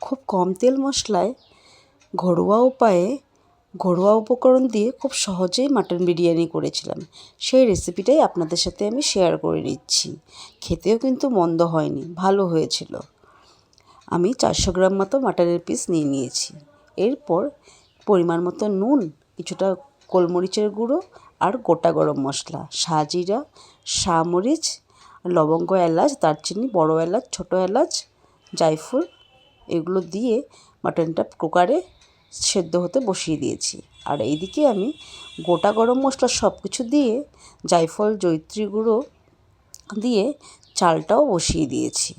খুব কম তেল মশলায় ঘরোয়া উপায়ে ঘরোয়া উপকরণ দিয়ে খুব সহজেই মাটন বিরিয়ানি করেছিলাম। সেই রেসিপিটাই আপনাদের সাথে আমি শেয়ার করে নিচ্ছি। খেতেও কিন্তু মন্দ হয়নি, ভালো হয়েছিল। আমি চারশো গ্রাম মতো মাটনের পিস নিয়ে নিয়েছি। এরপর পরিমাণ মতো নুন, কিছুটা গোলমরিচের গুঁড়ো আর গোটা গরম মশলা, সাজিরা সামরিচ লবঙ্গ এলাচ, দারচিনি, বড় এলাচ, ছোটো এলাচ, জায়ফল এগুলো দিয়ে মাটনটা কুকারে সেদ্ধ হতে বসিয়ে দিয়েছি। আর এইদিকে আমি গোটা গরম মশলা সব কিছু দিয়ে জায়ফল জৈত্রী গুঁড়ো দিয়ে চালটাও বসিয়ে দিয়েছি।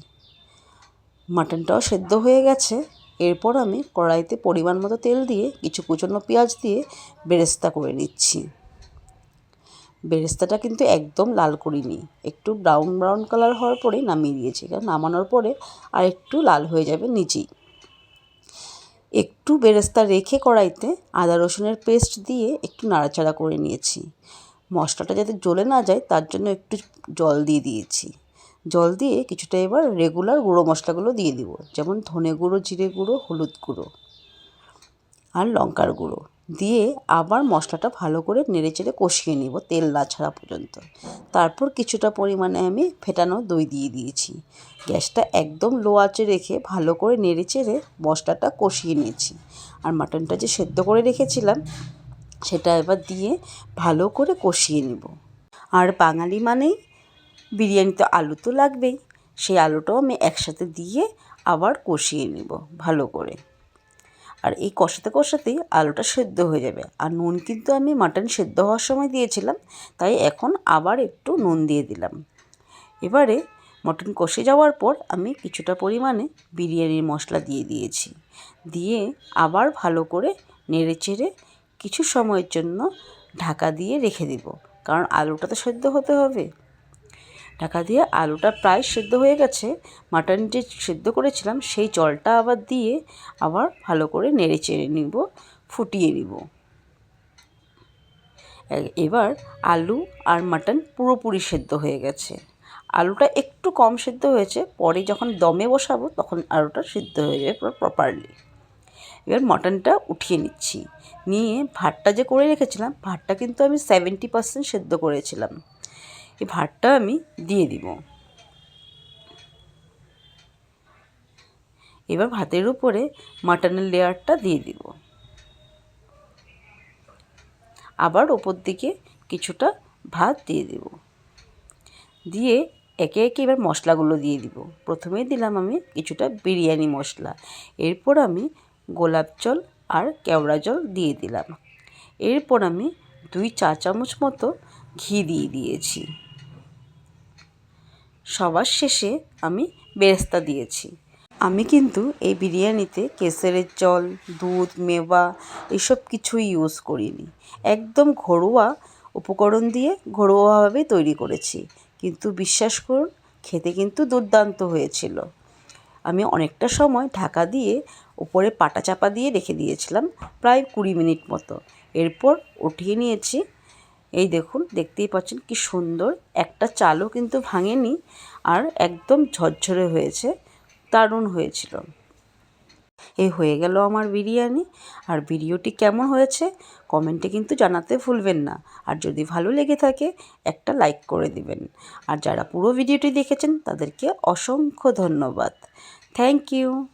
মাটনটাও সেদ্ধ হয়ে গেছে। এরপর আমি কড়াইতে পরিমাণ মতো তেল দিয়ে কিছু কুচনো পেঁয়াজ দিয়ে বেরেস্তা করে নিচ্ছি। বেরেস্তাটা কিন্তু একদম লাল করিনি। একটু ব্রাউন ব্রাউন কালার হওয়ার পরেই নামিয়ে দিয়েছি, কারণ নামানোর পরে আর একটু লাল হয়ে যাবে নিচেই। একটু বেরেস্তা রেখে কড়াইতে আদা রসুনের পেস্ট দিয়ে একটু নাড়াচাড়া করে নিয়েছি। মশলাটা যাতে জ্বলে না যায়, তার জন্য একটু জল দিয়ে দিয়েছি। জল দিয়ে কিছুটা এবার রেগুলার গুঁড়ো মশলাগুলো দিয়ে দিব, যেমন ধনে গুঁড়ো, জিরে গুঁড়ো, হলুদ গুঁড়ো আর লঙ্কার গুঁড়ো। দিয়ে আবার মশলাটা ভালো করে নেড়েচেড়ে কষিয়ে নিব তেল না ছাড়া পর্যন্ত। তারপর কিছুটা পরিমাণে আমি ফেটানো দই দিয়ে দিয়েছি। গ্যাসটা একদম লো আঁচে রেখে ভালো করে নেড়েচেড়ে মশলাটা কষিয়ে নিয়েছি। আর মাটনটা যে সেদ্ধ করে রেখেছিলাম, সেটা এবার দিয়ে ভালো করে কষিয়ে নেব। আর বাঙালি মানেই বিরিয়ানিতে আলু তো লাগবেই। সেই আলুটাও আমি একসাথে দিয়ে আবার কষিয়ে নেব ভালো করে। আর এই কষাতে কষাতেই আলুটা সেদ্ধ হয়ে যাবে। আর নুন কিন্তু আমি মাটন সেদ্ধ হওয়ার সময় দিয়েছিলাম, তাই এখন আবার একটু নুন দিয়ে দিলাম। এবারে মটন কষে যাওয়ার পর আমি কিছুটা পরিমাণে বিরিয়ানির মশলা দিয়ে দিয়েছি। দিয়ে আবার ভালো করে নেড়ে চেড়ে কিছু সময়ের জন্য ঢাকা দিয়ে রেখে দেব, কারণ আলুটা তো সেদ্ধ হতে হবে। ঢাকা দিয়ে আলুটা প্রায় সেদ্ধ হয়ে গেছে। মাটন যে সেদ্ধ করেছিলাম, সেই জলটা আবার দিয়ে আবার ভালো করে নেড়ে চেড়ে নিব, ফুটিয়ে নিব। এবার আলু আর মাটন পুরোপুরি সেদ্ধ হয়ে গেছে। আলুটা একটু কম সেদ্ধ হয়েছে, পরে যখন দমে বসাবো তখন আলুটা সিদ্ধ হয়ে যাবে পুরো প্রপারলি এবার মটনটা উঠিয়ে নিচ্ছি। নিয়ে ভাতটা যে করে রেখেছিলাম, ভাতটা কিন্তু আমি সেভেন্টি পার্সেন্ট সেদ্ধ করেছিলাম। এই ভাতটা আমি দিয়ে দিব। এবার ভাতের উপরে মাটনের লেয়ারটা দিয়ে দিব। আবার ওপর দিকে কিছুটা ভাত দিয়ে দেব। দিয়ে একে একে এবার মশলাগুলো দিয়ে দিব। প্রথমেই দিলাম আমি কিছুটা বিরিয়ানি মশলা। এরপর আমি গোলাপ জল আর কেওড়া জল দিয়ে দিলাম। এরপর আমি দুই চা চামচ মতো ঘি দিয়ে দিয়েছি। সবার শেষে আমি বেরেস্তা দিয়েছি। আমি কিন্তু এই বিরিয়ানিতে কেসেরের জল, দুধ, মেওয়া এসব কিছুই ইউজ করিনি। একদম ঘরোয়া উপকরণ দিয়ে ঘরোয়াভাবেই তৈরি করেছি। কিন্তু বিশ্বাস করুন, খেতে কিন্তু দুর্দান্ত হয়েছিল। আমি অনেকটা সময় ঢাকা দিয়ে উপরে পাটা চাপা দিয়ে রেখে দিয়েছিলাম, প্রায় কুড়ি মিনিট মতো। এরপর উঠিয়ে নিয়েছি এই দেখুন, দেখতেই পাচ্ছেন কি সুন্দর। একটা চালও কিন্তু ভাঙেনি আর একদম ঝরঝরে হয়েছে, দারুণ হয়েছিল। এই হয়ে গেল আমার বিরিয়ানি। আর ভিডিওটি কেমন হয়েছে কমেন্টে কিন্তু জানাতে ভুলবেন না। আর যদি ভালো লেগে থাকে, একটা লাইক করে দিবেন। আর যারা পুরো ভিডিওটি দেখেছেন, তাদেরকে অসংখ্য ধন্যবাদ। Thank you.